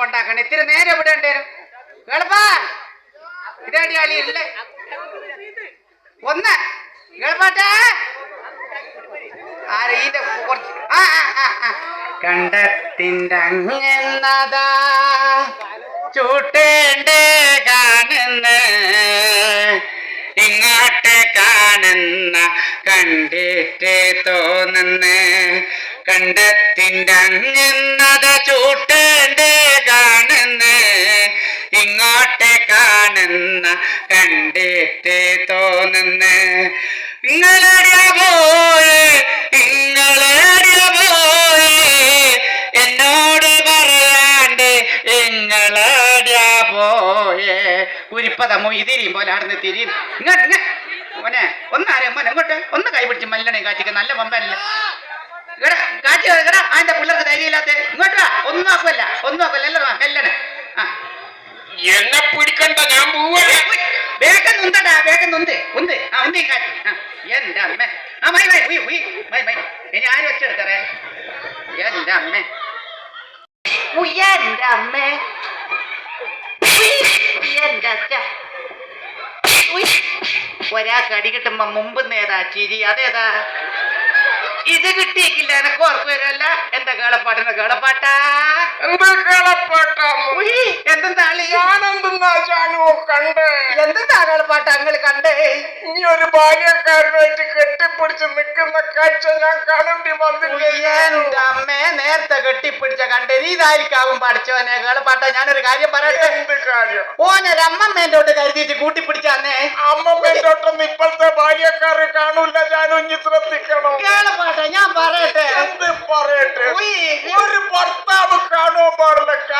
ഉണ്ടാക്കണം. ഇത്തിരി നേരെ ഇവിടെ ഉണ്ടായിരുന്നു കേളപ്പാ. ഇതടി അളി ഇല്ലേ. ഒന്ന്. കേൾപ്പാട്ടെ ആരെ ഇതിന്റെ കുറച്ച്. ആ ചൂട്ടേണ്ടേ കാണുന്ന. ഇങ്ങോട്ട് കാണുന്ന കണ്ടിട്ട് തോന്നുന്ന. കണ്ടത്തിന്റെ അങ്ങെന്നത ചൂട്ടേണ്ടേ കാണുന്ന ഇങ്ങോട്ട് കാണുന്ന കണ്ടിട്ട് തോന്നുന്ന. നിങ്ങളെടിയ പോയി നിങ്ങളെടിയ പോയി എന്നോട് പറയാണ്ട് നിങ്ങളെടിയ പോയെ. കുരിപ്പത മൊയ്തിരിയും പോലെ ആടുന്ന് തിരി. ഇങ്ങോട്ട് ഇങ്ങ മോനെ ഒന്നാരെ മോനെ ഇങ്ങോട്ട്. ഒന്ന് കൈപിടിച്ച് മല്ലണേ കാറ്റിക്ക് നല്ല പമ്പല്ലേ ഇവിടെ കാറ്റ് ഇവിടെ അതിന്റെ പിള്ളേർക്ക് ധൈര്യമില്ലാത്ത ഇങ്ങോട്ട് വാ. ഒന്നും ആക്കുമല്ല ഒന്നും ആക്കുമല്ല എല്ലാം കല്ലണേ ആ. എന്നെ പിടിക്കണ്ട ഞാൻ പോവാ. വേഗം നൊന്തടാ വേഗം നൊന്ത് ഉണ്ട് ആ ഈ കാറ്റ്? ആ എന്റെ അമ്മ. ആ മൈ മൈ ഉയ് ഉയ് മൈ മൈ ഇനി ആര് വെച്ചെടുക്കറേ? എന്റെ അമ്മ. എന്റെ അമ്മ. എന്റെ അച്ഛ. ഒരാൾക്ക് അടി കിട്ടുമ്പോ മുമ്പ് നേതാ ചിരി. അതേതാ? ഇത് കിട്ടിയിട്ടില്ല എനക്ക് ഉറപ്പ് വരുമല്ല. എന്താ കേളപ്പാട്ട് കേളപ്പാട്ടാ? എന്താ കളപ്പാട്ടം കണ്ട്? ഇനി ഒരു കെട്ടിപ്പിടിച്ച് നിൽക്കുന്ന കാഴ്ച ഞാൻ കാണേണ്ടി വന്നില്ലേ എന്റെ അമ്മേ നേരത്തെ കെട്ടിപ്പിടിച്ച കണ്ട് ഇതായിരിക്കാവും പഠിച്ചോനെ കേളപ്പാട്ട ഞാനൊരു കാര്യം പറയട്ടെ? എന്ത് കാര്യം? ഓനൊരു അമ്മമ്മേന്റോട്ട് കരുതിയിട്ട് കൂട്ടിപ്പിടിച്ചാന്നേ? അമ്മമ്മേട്ടൊട്ടൊന്നും ഇപ്പോഴത്തെ ഭാര്യക്കാര് കാണൂല ജാനു ഇനി ശ്രദ്ധിക്കണം. കേളപ്പാട്ട ഞാൻ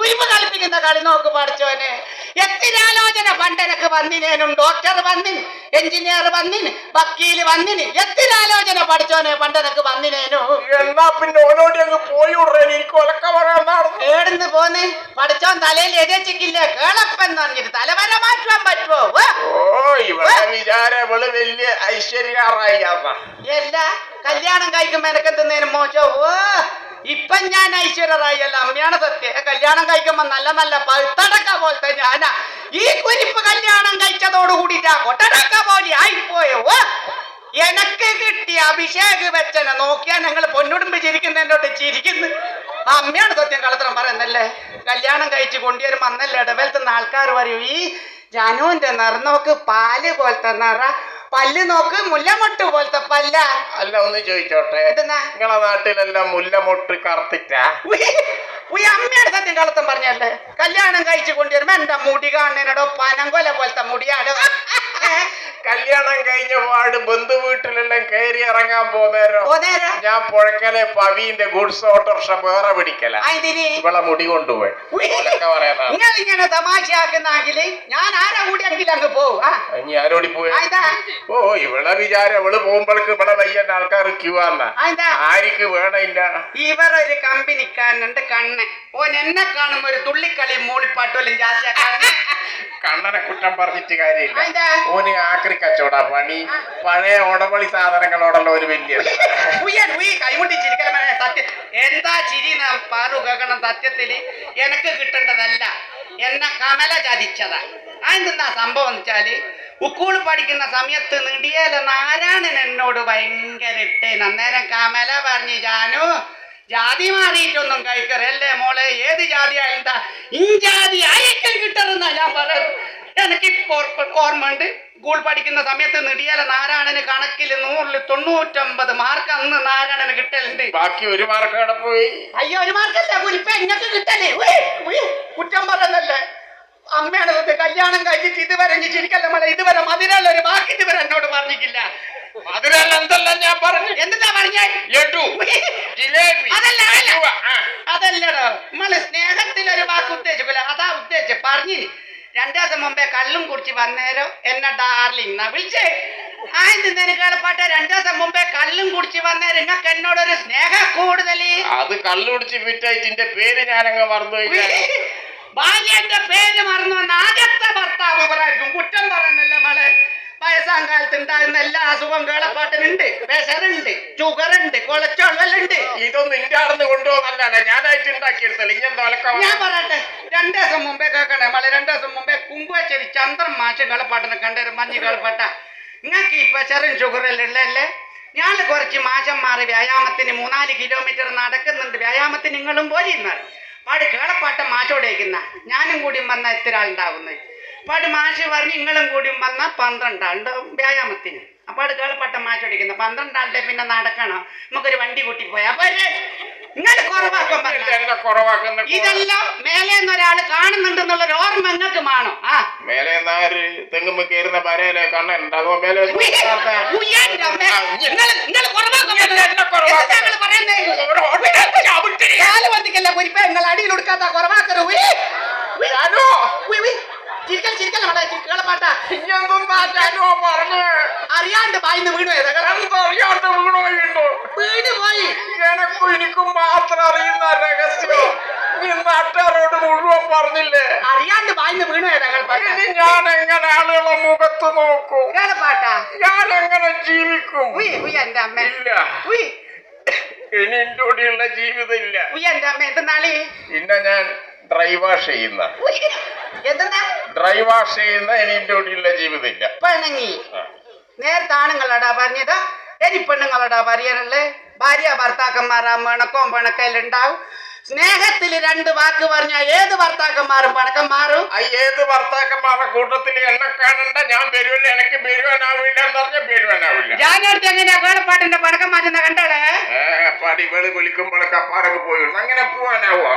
കുരിപ്പ് കളിപ്പിക്കുന്ന കളി നോക്ക് പഠിച്ചോനെ എത്തിരാലോചന പണ്ടനക്ക് വന്നിനേനും ഡോക്ടർ വന്നിൻ എഞ്ചിനീയർ വന്നിൻ വക്കീൽ വന്നിന് എത്തിരാലോചന പഠിച്ചോനെ പണ്ടനക്ക് വന്നിനേനും. എന്നാ പിന്നെ ഓനോട് അങ്ങ് പോയി വിടറേ? എനിക്ക് ഒലക്ക പറയാൻ നടന്നു. ഏടുന്ന് പോന്ന്? പഠിച്ചോൻ തലയിൽ എഴുതിച്ചിക്കില്ലേ കേളപ്പൻ പറഞ്ഞിട്ട് തലവര മാറ്റുവാൻ പറ്റുമോ. ഓ ഇവിടെ വലിയ ഐശ്വര്യാറായി കല്യാണം കഴിക്കുമ്പോ എനക്കെത്തുന്നതിന് മോശോ ഓ ഇപ്പൊ ഞാൻ ഐശ്വര്യറായി അല്ല അമ്മയാണ് സത്യം. കല്യാണം കഴിക്കുമ്പോ നല്ല നല്ല പഴുത്തടക്ക പോലത്തെ ഞാനാ. ഈ കുരിപ്പ് കല്യാണം കഴിച്ചതോട് കൂടിട്ടാ കൊട്ടടക്ക പോലെ ആയിപ്പോയോ? എനക്ക് കിട്ടിയ അഭിഷേക് വെച്ചനെ നോക്കിയാ ഞങ്ങൾ പൊന്നുടുമ്പ് ചിരിക്കുന്നതിനോട്ട് ചിരിക്കുന്നു. അമ്മയാണ് സത്യം കളത്രം പറയുന്നല്ലേ? കല്യാണം കഴിച്ച് കൊണ്ടുവരുമ്പോ അന്നല്ലേ ഇടവേലത്തുന്ന ആൾക്കാർ പറയൂ ഈ ജനുവിന്റെ നിറന്നോക്ക് പാൽ പോലത്തെ നിറ. പല്ല് നോക്ക് മുല്ലമൊട്ട് പോലത്തെ പല്ല. അല്ല ഒന്ന് ചോദിച്ചോട്ടെ. നിങ്ങളെ നാട്ടിലെല്ലാം മുല്ലമൊട്ട് കറുത്തിട്ടാ? അമ്മയുടെ സത്യം കളത്തം പറഞ്ഞല്ലേ? കല്യാണം കഴിച്ചു കൊണ്ടുവരുമ്പോ എന്റെ മുടി കാണുന്നതിനോടോ പനങ്കൊല പോലത്തെ മുടിയാടോ? കല്യാണം കഴിഞ്ഞ പാട് ബന്ധു വീട്ടിലെല്ലാം കയറി ഇറങ്ങാൻ പോന്നേരം ഞാൻ പുഴക്കലെ പവീന്റെ ഗുഡ്സ് ഓട്ടോറിക്ഷ വേറെ പിടിക്കല. ഇവളെ മുടി കൊണ്ടുപോയി. നിങ്ങൾ ഇങ്ങനെ തമാശയാക്കുന്നെങ്കിൽ ഞാൻ ആരാ കൂടിയെങ്കിലും അങ്ങ് പോവും. ഇനി ആരോടി പോയി? ഓ ഇവളെ വിചാരം ഇവൾ പോകുമ്പോഴേക്ക് ഇവിടെ വയ്യന്റെ ആൾക്കാർ ക്യൂ ആന്ന. ആരിക്ക് ആർക്ക് വേണമില്ല ഇവരൊരു കമ്പനിക്കാരനുണ്ട് കണ്ണ് ഓൻ എന്നെ കാണുമ്പോ ഒരു തുള്ളിക്കളി മൂളിപ്പാട്ടോലും ജാസ്തിയാ. കണ്ണ് കണ്ണനെ കുറ്റം പറഞ്ഞിട്ട് കാര്യമില്ല? ഓന് ആക്രി കച്ചവട പണി. പഴയ ഓടപളി സാധനങ്ങളോടുള്ള ഒരു വലിയ എന്താ ചിരി നാം പാറു കേൾക്കണം സത്യത്തിൽ? എനക്ക് കിട്ടേണ്ടതല്ല. എന്നെ കമല ചതിച്ചതാ. അതെന്താ സംഭവം എന്ന് വെച്ചാൽ? ഉക്കൂൾ പഠിക്കുന്ന സമയത്ത് നിടിയല നാരായണൻ എന്നോട് ഭയങ്കര ഇട്ടേന്. അന്നേരം കമല പറഞ്ഞു ജാനു ജാതി മാറിയിട്ടൊന്നും കഴിക്കറല്ലേ മോളെ? ഏത് ജാതി ആയാലും ഇഞ്ചാതി ആയിരിക്കും കിട്ടറെന്നാ ഞാൻ പറയുന്നത്. എനിക്ക് ഓർമ്മയുണ്ട്. സ്കൂൾ പഠിക്കുന്ന സമയത്ത് നെടിയാല നാരായണന് കണക്കിൽ നൂറിൽ തൊണ്ണൂറ്റൊമ്പത് മാർക്ക് അന്ന് നാരായണന് കിട്ടലുണ്ട്. ബാക്കി ഒരു മാർക്ക് അവിടെ പോയി. അയ്യോ ഒരു മാർക്കല്ല കുരിപ്പ ഇങ്ങക്ക് കിട്ടലേ? കുറ്റം പറയുന്നല്ലേ അമ്മയാണ് കല്യാണം കഴിച്ചിട്ട് ഇതുവരെ ചിരിക്കല്ല മല ഇതുവരെ മതിരല്ല ഒരു വാക്ക് ഇതുവരെ എന്നോട് പറഞ്ഞിട്ടില്ല. അതിനെല്ലാം എന്തെല്ലാം ഞാൻ പറഞ്ഞു? എന്താ പറഞ്ഞേ? ലഡു ജിലേബി അതല്ല, അതല്ല. അതല്ലടോ. നമ്മൾ സ്നേഹത്തിൽ ഒരു വാക്ക് ഉദ്ദേശിക്കില്ല അതാ ഉദ്ദേശിച്ച പറഞ്ഞു രണ്ടു ദിവസം മുമ്പേ കള്ളും കുടിച്ച് വന്നേരോ എന്നെ ഡാർലിംഗ് എന്നാ വിളിച്ചേ. ആ എന്തിനു കേളപ്പാട്ട രണ്ടു ദിവസം മുമ്പേ കള്ളും കുടിച്ച് വന്നേരം നിങ്ങൾക്ക് എന്നോടൊരു സ്നേഹം കൂടുതൽ. അത് കള്ളുപിടിച്ച് ഫിറ്റായിട്ട് പേര് ഞാനങ്ങ് മറന്നുപോയി ഭാര്യന്റെ പേര് മറന്നു വന്ന ആദ്യത്തെ ഭർത്താവ് വയസ്സാം കാലത്ത് ഉണ്ടാകുന്ന എല്ലാ അസുഖം കേളപ്പാട്ടിനുണ്ട്. പ്രഷറുണ്ട് ഷുഗറുണ്ട് കൊളസ്ട്രോൾ ഉണ്ട്. ഇതൊന്നും നിന്റെ അടന്ന് കൊണ്ടുപോകുന്നല്ല ഞാനായിട്ട് ഉണ്ടാക്കിയെടുത്തല്ല? ഇങ്ങനെ ഞാൻ പറയട്ടെ രണ്ടു ദിവസം മുമ്പേ കേൾക്കണേ മല രണ്ടു ദിവസം മുമ്പേ കുമ്പുവച്ചേരി ചന്ദ്രൻ മാഷ് കളപ്പാട്ടിനെ കണ്ടൊരു മഞ്ഞ് കളപ്പാട്ട. നിങ്ങൾക്ക് ഈ പ്രഷറും ഷുഗറും ഉള്ളല്ലേ ഞാൻ കുറച്ച് മാറി വ്യായാമത്തിന് മൂന്നാൽ കിലോമീറ്റർ നടക്കുന്നുണ്ട്. വ്യായാമത്തിന് നിങ്ങളും പോരി എന്നാൽ പാട് കേളപ്പാട്ട മാറ്റോടേക്കുന്ന ഞാനും കൂടി വന്ന എത്ര ആളുണ്ടാവുന്നത്? പാട് മാഷ് പറഞ്ഞ് നിങ്ങളും കൂടി വന്ന പന്ത്രണ്ടാളുടെ വ്യായാമത്തിന്. അപ്പാട് കേളപ്പാട്ട മാഷ് അടിക്കുന്നു. പന്ത്രണ്ടാളുടെ പിന്നെ നടക്കണം. നമുക്കൊരു വണ്ടി കൂട്ടി പോയാ കുറവാക്കാൻ പറഞ്ഞ. ഇതെല്ലാം മേലെ ഒരാൾ കാണുന്നുണ്ടെന്നുള്ള ഒരു ഓർമ്മ നിങ്ങൾക്ക് മാണോ? ആ. മേലെ തെങ്ങുമ്പോ കയറുന്ന പരയിലെ കണ്ണുണ്ട് അതോ മേലെ പറയുന്നേ? കാൽ വന്നിക്കല്ല കുരിപ്പ? നിങ്ങൾ അടിയിൽ കൊടുക്കാത്ത കുറവാക്കരുത്. പാട്ട. ഇഞ്ഞെന്തുന്നാ ജാനു പറഞ്ഞ്? അറിയാണ്ട് വായിന്ന് വീണു പോയത് എന്തറിയാണ്ട് വീണുപോയിണ്ടോ? വീണ്? പോയി. എനക്കും എനിക്കും മാത്രം അറിയുന്ന രഹസ്യം. നാട്ടുകാരോട് മുഴുവൻ പറഞ്ഞില്ലേ? അറിയാണ്ട് വായിന്ന് വീണു ഇനി ഞാൻ എങ്ങനെ ആളുകളെ മുഖത്ത് നോക്കും? പാട്ട? ഞാൻ എങ്ങനെ ജീവിക്കും എന്റെ അമ്മ. ഇല്ല. ഇനി എന്റെ കൂടെയുള്ള ജീവിതം ഇല്ല. എന്റെ അമ്മ എന്തെന്നാളി? പിന്നെ ഞാൻ ഡ്രൈവാഷ് ചെയ്യുന്ന. ഉയ്യ്. എന്തെന്നാ ഡ്രൈവാഷ് ചെയ്യുന്ന ഇനി എന്റെ ജീവിതമില്ല. പിണങ്ങി ആ. നേരത്തെ ആണുങ്ങളടാ പറഞ്ഞത്. എനി പെണ്ണുങ്ങളടാ പറയാനുള്ളത് ഭാര്യ ഭർത്താക്കന്മാരാ പിണക്കവും പിണക്കെല്ലാം ഉണ്ടാവും സ്നേഹത്തിൽ രണ്ട് വാക്ക് പറഞ്ഞ ഏത് ഭർത്താക്കന്മാരും പണക്കം മാറും? ആ ഏത് ഭർത്താക്കന്മാരുടെ കൂട്ടത്തിൽ എന്നെ കാണണ്ട. ഞാൻ വരുവല്ല? എനിക്ക് വരുവാനാവില്ല എന്ന് വരുവാനാവില്ല ജാനടുത്ത് എങ്ങനെയാ വേളപ്പാട്ടിന്റെ പണക്കം മാറ്റുന്ന കണ്ടോളെ? പടി വെളി വിളിക്കുമ്പോഴൊക്കെ അപ്പാടൊക്കെ പോയി. അങ്ങനെ പോവാനാവുക